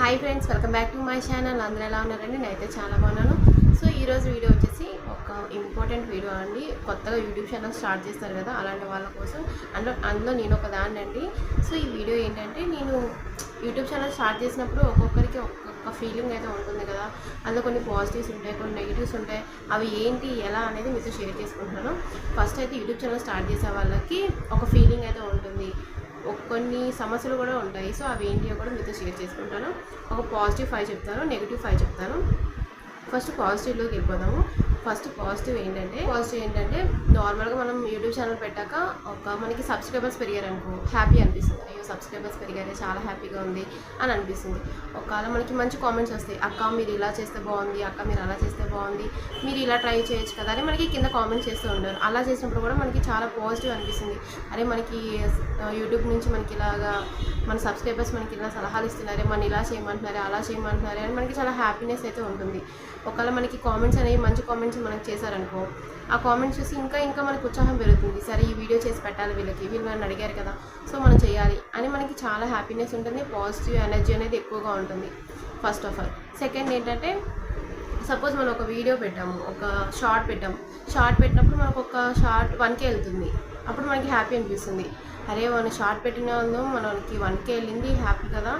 Hi friends welcome back to my channel అందరూ ఎలా ఉన్నారండి? నేనైతే చాలా బాగున్నాను. సో ఈరోజు వీడియో వచ్చేసి ఒక ఇంపార్టెంట్ వీడియో అండి. కొత్తగా యూట్యూబ్ ఛానల్ స్టార్ట్ చేస్తారు కదా అలాంటి వాళ్ళ కోసం. అందులో అందులో నేను ఒక దాన్ని అండి సో ఈ వీడియో ఏంటంటే నేను యూట్యూబ్ ఛానల్ స్టార్ట్ చేసినప్పుడు ఒక్కొక్కరికి ఒక్కొక్క ఫీలింగ్ అయితే ఉంటుంది కదా. అందులో కొన్ని పాజిటివ్స్ ఉంటాయి కొన్ని నెగిటివ్స్ ఉంటాయి. అవి ఏంటి ఎలా అనేది మీతో షేర్ చేసుకుంటున్నాను. ఫస్ట్ అయితే యూట్యూబ్ ఛానల్ స్టార్ట్ చేసే వాళ్ళకి ఒక ఫీలింగ్ అయితే ఉంటుంది ఒక కొన్ని సమస్యలు కూడా ఉంటాయి. సో అవి ఏంటియో కూడా మీతో షేర్ చేసుకుంటాను. ఒక పాజిటివ్ ఫైవ్ చెప్తాను నెగిటివ్ ఫైవ్ చెప్తాను. ఫస్ట్ పాజిటివ్లోకి వెళ్ళిపోదాము. ఫస్ట్ పాజిటివ్ ఏంటంటే పాజిటివ్ ఏంటంటే నార్మల్గా మనం యూట్యూబ్ ఛానల్ పెట్టాక ఒక మనకి సబ్స్క్రైబర్స్ పెరిగారు అనుకో హ్యాపీ అనిపిస్తుంది. అయ్యో సబ్స్క్రైబర్స్ పెరిగారే చాలా హ్యాపీగా ఉంది అని అనిపిస్తుంది. ఒకవేళ మనకి మంచి కామెంట్స్ వస్తాయి అక్క మీరు ఇలా చేస్తే బాగుంది అక్క మీరు అలా చేస్తే బాగుంది మీరు ఇలా ట్రై చేయొచ్చు కదా అని మనకి కింద కామెంట్స్ చేస్తూ ఉంటారు. అలా చేసినప్పుడు కూడా మనకి చాలా పాజిటివ్ అనిపిస్తుంది. అరే మనకి యూట్యూబ్ నుంచి మనకి ఇలాగా మన సబ్స్క్రైబర్స్ మనకి ఇలా సలహాలు ఇస్తున్నారే మన ఇలా చేయమంటున్నారే అలా చేయమంటున్నారే అని మనకి చాలా హ్యాపీనెస్ అయితే ఉంటుంది. ఒకవేళ మనకి కామెంట్స్ అనేవి మంచి కామెంట్స్ మనకు చేశారనుకో ఆ కామెంట్స్ చూసి ఇంకా ఇంకా మనకు ఉత్సాహం పెరుగుతుంది. సరే ఈ వీడియో చేసి పెట్టాలి వీళ్ళకి వీళ్ళు నన్ను అడిగారు కదా సో మనం చేయాలి అని మనకి చాలా హ్యాపీనెస్ ఉంటుంది పాజిటివ్ ఎనర్జీ అనేది ఎక్కువగా ఉంటుంది ఫస్ట్ ఆఫ్ ఆల్ సెకండ్ ఏంటంటే సపోజ్ మనం ఒక వీడియో పెట్టాము ఒక షార్ట్ పెట్టాము. షార్ట్ పెట్టినప్పుడు మనకు ఒక షార్ట్ వన్కే వెళ్తుంది. అప్పుడు మనకి హ్యాపీ అనిపిస్తుంది. అరే మనం షార్ట్ పెట్టిన మనకి వన్కే వెళ్ళింది హ్యాపీ కదా.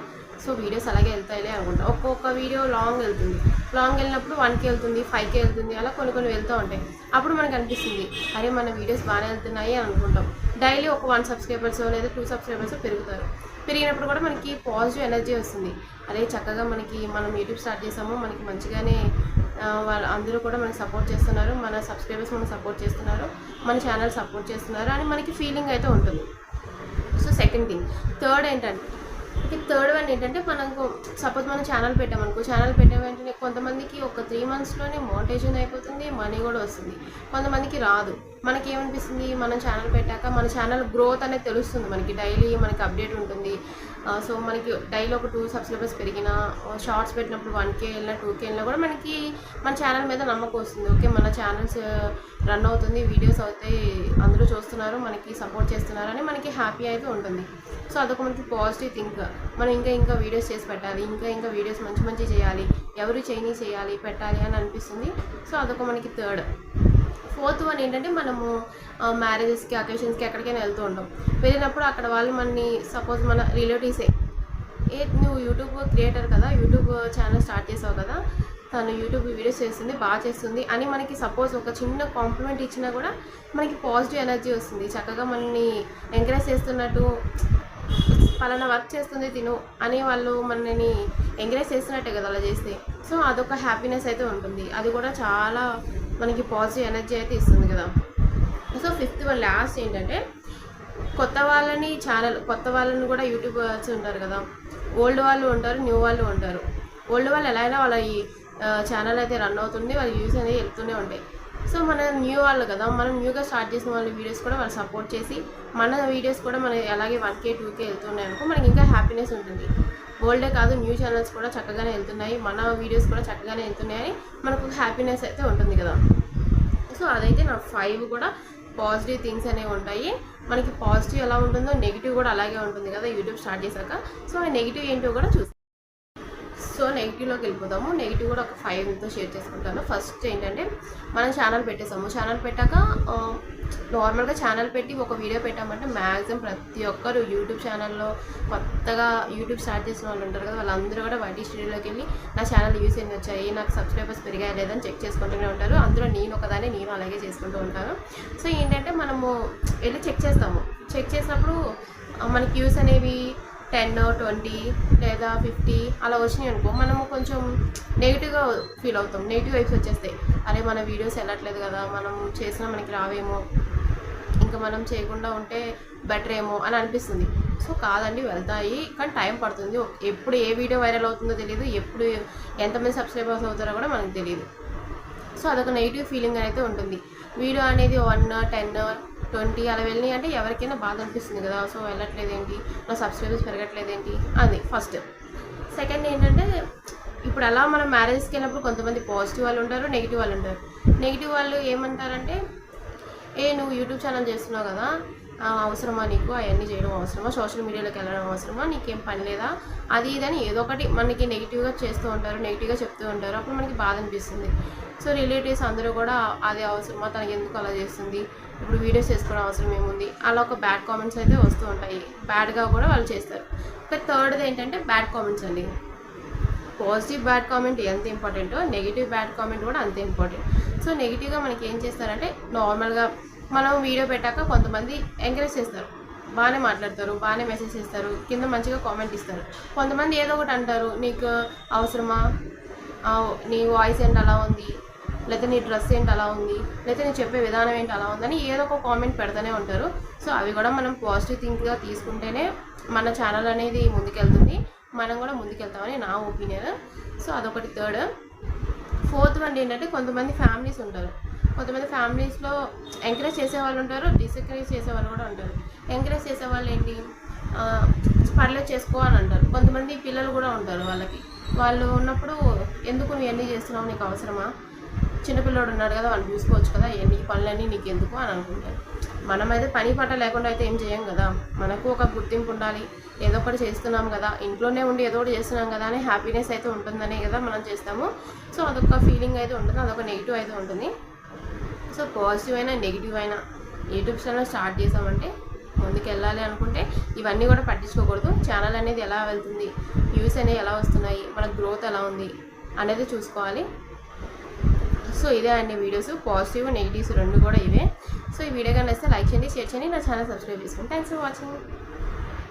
సో వీడియోస్ అలాగే వెళ్తాయిలే అనుకుంటాం. ఒక్కొక్క వీడియో లాంగ్ వెళ్తుంది. లాంగ్ వెళ్ళినప్పుడు వన్కి వెళ్తుంది ఫైవ్కి వెళ్తుంది అలా కొన్ని కొన్ని వెళ్తూ ఉంటాయి. అప్పుడు మనకు అనిపిస్తుంది అరే మన వీడియోస్ బాగానే వెళ్తున్నాయి అని అనుకుంటాం. డైలీ ఒక వన్ సబ్స్క్రైబర్స్ లేదా టూ సబ్స్క్రైబర్స్ పెరుగుతారు. పెరిగినప్పుడు కూడా మనకి పాజిటివ్ ఎనర్జీ వస్తుంది. అరే చక్కగా మనకి మనం యూట్యూబ్ స్టార్ట్ చేసాము మనకి మంచిగానే వాళ్ళు అందరూ కూడా మనకి సపోర్ట్ చేస్తున్నారు. మన సబ్స్క్రైబర్స్ మనకు సపోర్ట్ చేస్తున్నారు. మన ఛానల్ సపోర్ట్ చేస్తున్నారు అని మనకి ఫీలింగ్ అయితే ఉంటుంది. సో సెకండ్ థింగ్ థర్డ్ ఏంటంటే థర్డ్ వన్ ఏంటంటే మనకు సపోజ్ మనం ఛానల్ పెట్టామనుకో ఛానల్ పెట్టే వెంటనే కొంతమందికి ఒక త్రీ మంత్స్లోనే మోనిటైజేషన్ అయిపోతుంది మనీ కూడా వస్తుంది. కొంతమందికి రాదు. మనకి ఏమనిపిస్తుంది మనం ఛానల్ పెట్టాక మన ఛానల్ గ్రోత్ అనేది తెలుస్తుంది మనకి. డైలీ మనకి అప్డేట్ ఉంటుంది. సో మనకి డైలీ ఒక టూ సబ్స్క్రైబర్స్ పెరిగినా షార్ట్స్ పెట్టినప్పుడు వన్ కే వెళ్ళినా టూ కే వెళ్ళినా కూడా మనకి మన ఛానల్ మీద నమ్మకం వస్తుంది. ఓకే మన ఛానల్స్ రన్ అవుతుంది వీడియోస్ అవుతాయి అందరూ చూస్తున్నారు మనకి సపోర్ట్ చేస్తున్నారు అని మనకి హ్యాపీ అయితే ఉంటుంది. సో అదొక మనకి పాజిటివ్ థింక్ మనం ఇంకా ఇంకా వీడియోస్ చేసి పెట్టాలి ఇంకా ఇంకా వీడియోస్ మంచి మంచి చేయాలి ఎవరు చేయని చేయాలి పెట్టాలి అని అనిపిస్తుంది. సో అదొక మనకి థర్డ్. ఫోర్త్ వన్ ఏంటంటే మనము మ్యారేజెస్కి అకేషన్స్కి ఎక్కడికైనా వెళ్తూ ఉంటాం. వెళ్ళినప్పుడు అక్కడ వాళ్ళు మనని సపోజ్ మన రిలేటివ్సే ఏ నువ్వు యూట్యూబ్ క్రియేటర్ కదా యూట్యూబ్ ఛానల్ స్టార్ట్ చేసావు కదా తను యూట్యూబ్ వీడియోస్ చేస్తుంది బాగా చేస్తుంది అని మనకి సపోజ్ ఒక చిన్న కాంప్లిమెంట్ ఇచ్చినా కూడా మనకి పాజిటివ్ ఎనర్జీ వస్తుంది. చక్కగా మనల్ని ఎంకరేజ్ చేస్తున్నట్టు పలానా వర్క్ చేస్తుంది తిను అని వాళ్ళు మనని ఎంకరేజ్ చేస్తున్నట్టే కదా అలా చేస్తే. సో అదొక హ్యాపీనెస్ అయితే ఉంటుంది. అది కూడా చాలా మనకి పాజిటివ్ ఎనర్జీ అయితే ఇస్తుంది కదా. సో ఫిఫ్త్ వన్ లాస్ట్ ఏంటంటే కొత్త వాళ్ళని ఛానల్ కొత్త వాళ్ళని కూడా యూట్యూబర్స్ ఉంటారు కదా. ఓల్డ్ వాళ్ళు ఉంటారు న్యూ వాళ్ళు ఉంటారు. ఓల్డ్ వాళ్ళు ఎలా అయినా వాళ్ళ ఈ ఛానల్ అయితే రన్ అవుతుంది వాళ్ళ వ్యూస్ అనేది వెళ్తూనే ఉంటాయి. సో మన న్యూ వాళ్ళు కదా మనం న్యూగా స్టార్ట్ చేసిన వాళ్ళ వీడియోస్ కూడా వాళ్ళు సపోర్ట్ చేసి మన వీడియోస్ కూడా మన అలాగే వన్ కే టూ కే వెళ్తున్నాయి అనుకో మనకి ఇంకా హ్యాపీనెస్ ఉంటుంది. ఓల్డే కాదు న్యూ ఛానల్స్ కూడా చక్కగానే వెళ్తున్నాయి. మన వీడియోస్ కూడా చక్కగానే వెళ్తున్నాయని మనకు హ్యాపీనెస్ అయితే ఉంటుంది కదా. సో అదైతే నా ఫైవ్ కూడా పాజిటివ్ థింగ్స్ అనేవి ఉంటాయి. మనకి పాజిటివ్ ఎలా ఉంటుందో నెగిటివ్ కూడా అలాగే ఉంటుంది కదా యూట్యూబ్ స్టార్ట్ చేశాక. సో ఆ నెగిటివ్ ఏంటో కూడా చూస్తాం సో నెగిటివ్లోకి వెళ్ళిపోతాము నెగిటివ్ కూడా ఒక ఫైవ్తో షేర్ చేసుకుంటాను. ఫస్ట్ ఏంటంటే మనం ఛానల్ పెట్టేసాము. ఛానల్ పెట్టాక నార్మల్గా ఛానల్ పెట్టి ఒక వీడియో పెట్టామంటే మ్యాక్సిమం ప్రతి ఒక్కరు యూట్యూబ్ ఛానల్లో కొత్తగా యూట్యూబ్ స్టార్ట్ చేసిన వాళ్ళు ఉంటారు కదా వాళ్ళందరూ కూడా వైటీ స్టూడియోలోకి వెళ్ళి నా ఛానల్ యూస్ ఎన్ని వచ్చాయి? నాకు సబ్స్క్రైబర్స్ పెరిగాయి లేదని చెక్ చేసుకుంటూనే ఉంటారు. అందులో నేను ఒకదాన్ని నేను అలాగే చేసుకుంటూ ఉంటాను. సో ఏంటంటే మనము వెళ్ళి చెక్ చేస్తాము. చెక్ చేసినప్పుడు మనకి వ్యూస్ అనేవి టెన్ ట్వంటీ లేదా ఫిఫ్టీ అలా వచ్చినాయి అనుకో మనము కొంచెం నెగిటివ్గా ఫీల్ అవుతాం. నెగిటివ్ వైబ్స్ వచ్చేస్తాయి. అరే మన వీడియోస్ వెళ్ళట్లేదు కదా మనం చేసినా మనకి రావేమో ఇంకా మనం చేయకుండా ఉంటే బెటర్ ఏమో అని అనిపిస్తుంది. సో కాదండి వెళ్తాయి కానీ టైం పడుతుంది. ఎప్పుడు ఏ వీడియో వైరల్ అవుతుందో తెలియదు ఎప్పుడు ఎంతమంది సబ్స్క్రైబర్స్ అవుతారో కూడా మనకు తెలియదు సో అదొక నెగిటివ్ ఫీలింగ్ అయితే ఉంటుంది. వీడియో అనేది వన్ టెన్ ట్వంటీ అలా వెళ్ళినాయి అంటే ఎవరికైనా బాధ అనిపిస్తుంది కదా. సో వెళ్ళట్లేదు ఏంటి నా సబ్స్క్రైబర్స్ పెరగట్లేదు ఏంటి అది ఫస్ట్ సెకండ్ ఏంటంటే ఇప్పుడు అలా మనం మ్యారేజ్కి వెళ్ళినప్పుడు కొంతమంది పాజిటివ్ వాళ్ళు ఉంటారు నెగిటివ్ వాళ్ళు ఉంటారు. నెగిటివ్ వాళ్ళు ఏమంటారంటే ఏ నువ్వు యూట్యూబ్ ఛానల్ చేస్తున్నావు కదా. అవసరమా నీకు? అవన్నీ చేయడం అవసరమా? సోషల్ మీడియాలోకి వెళ్ళడం అవసరమా? నీకేం పని లేదా? అది ఇదని ఏదో ఒకటి మనకి నెగిటివ్గా చేస్తూ ఉంటారు నెగిటివ్గా చెప్తూ ఉంటారు. అప్పుడు మనకి బాధ అనిపిస్తుంది. సో రిలేటివ్స్ అందరూ కూడా అది అవసరమా? తనకి ఎందుకు అలా చేస్తుంది? ఇప్పుడు వీడియోస్ చేసుకోవడం అవసరం ఏముంది? అలా ఒక బ్యాడ్ కామెంట్స్ అయితే వస్తూ ఉంటాయి. బ్యాడ్గా కూడా వాళ్ళు చేస్తారు. ఒక థర్డ్ది ఏంటంటే బ్యాడ్ కామెంట్స్ అండి. పాజిటివ్ బ్యాడ్ కామెంట్ ఎంత ఇంపార్టెంటో నెగిటివ్ బ్యాడ్ కామెంట్ కూడా అంతే ఇంపార్టెంట్ సో నెగిటివ్గా మనకి ఏం చేస్తారంటే నార్మల్గా మనం వీడియో పెట్టాక కొంతమంది ఎంకరేజ్ చేస్తారు. బాగానే మాట్లాడతారు బాగానే మెసేజ్ చేస్తారు కింద మంచిగా కామెంట్ ఇస్తారు. కొంతమంది ఏదో ఒకటి అంటారు నీకు అవసరమా? నీ వాయిస్ ఏంటి అలా ఉంది? లేకపోతే నీ డ్రెస్ ఏంటి అలా ఉంది? లేకపోతే నీ చెప్పే విధానం ఏంటి అలా ఉందని ఏదో ఒక కామెంట్ పెడతానే ఉంటారు. సో అవి కూడా మనం పాజిటివ్ థింక్గా తీసుకుంటేనే మన ఛానల్ అనేది ముందుకెళ్తుంది. మనం కూడా ముందుకెళ్తామని నా ఒపీనియన్. సో అదొకటి థర్డ్. ఫోర్త్ వన్ ఏంటంటే కొంతమంది ఫ్యామిలీస్ ఉంటారు. కొంతమంది ఫ్యామిలీస్లో ఎంకరేజ్ చేసే వాళ్ళు ఉంటారు డిసెంకరేజ్ చేసే వాళ్ళు కూడా ఉంటారు. ఎంకరేజ్ చేసే వాళ్ళు ఏంటి పర్లేదు చేసుకో అని అంటారు. కొంతమంది పిల్లలు కూడా ఉంటారు వాళ్ళకి. వాళ్ళు ఉన్నప్పుడు ఎందుకు నువ్వు ఎన్ని చేస్తున్నావు? నీకు అవసరమా? చిన్నపిల్లడు ఉన్నాడు కదా వాళ్ళు చూసుకోవచ్చు కదా ఎన్ని పనులన్నీ నీకు ఎందుకు అని అనుకుంటారు. మనమైతే పని పట్ట లేకుండా అయితే ఏం చేయం కదా? మనకు ఒక గుర్తింపు ఉండాలి. ఏదో ఒకటి చేస్తున్నాం కదా ఇంట్లోనే ఉండి ఏదో ఒకటి చేస్తున్నాం కదా అని హ్యాపీనెస్ అయితే ఉంటుందనే కదా మనం చేస్తాము. సో అదొక ఫీలింగ్ అయితే ఉంటుంది అదొక నెగిటివ్ అయితే ఉంటుంది. సో పాజిటివ్ అయినా నెగిటివ్ అయినా యూట్యూబ్ ఛానల్ స్టార్ట్ చేసామంటే ముందుకు వెళ్ళాలి అనుకుంటే ఇవన్నీ కూడా పట్టించుకోకూడదు. ఛానల్ అనేది ఎలా వెళ్తుంది వ్యూస్ అనేవి ఎలా వస్తున్నాయి మన గ్రోత్ ఎలా ఉంది అనేది చూసుకోవాలి. సో ఇదే అండి వీడియోస్. పాజిటివ్ నెగిటివ్స్ రెండు కూడా ఇవే. సో ఈ వీడియో కానీ వస్తే లైక్ చేయండి షేర్ చేయండి. నా ఛానల్ సబ్స్క్రైబ్ చేసుకోండి థ్యాంక్స్ ఫర్ వాచింగ్.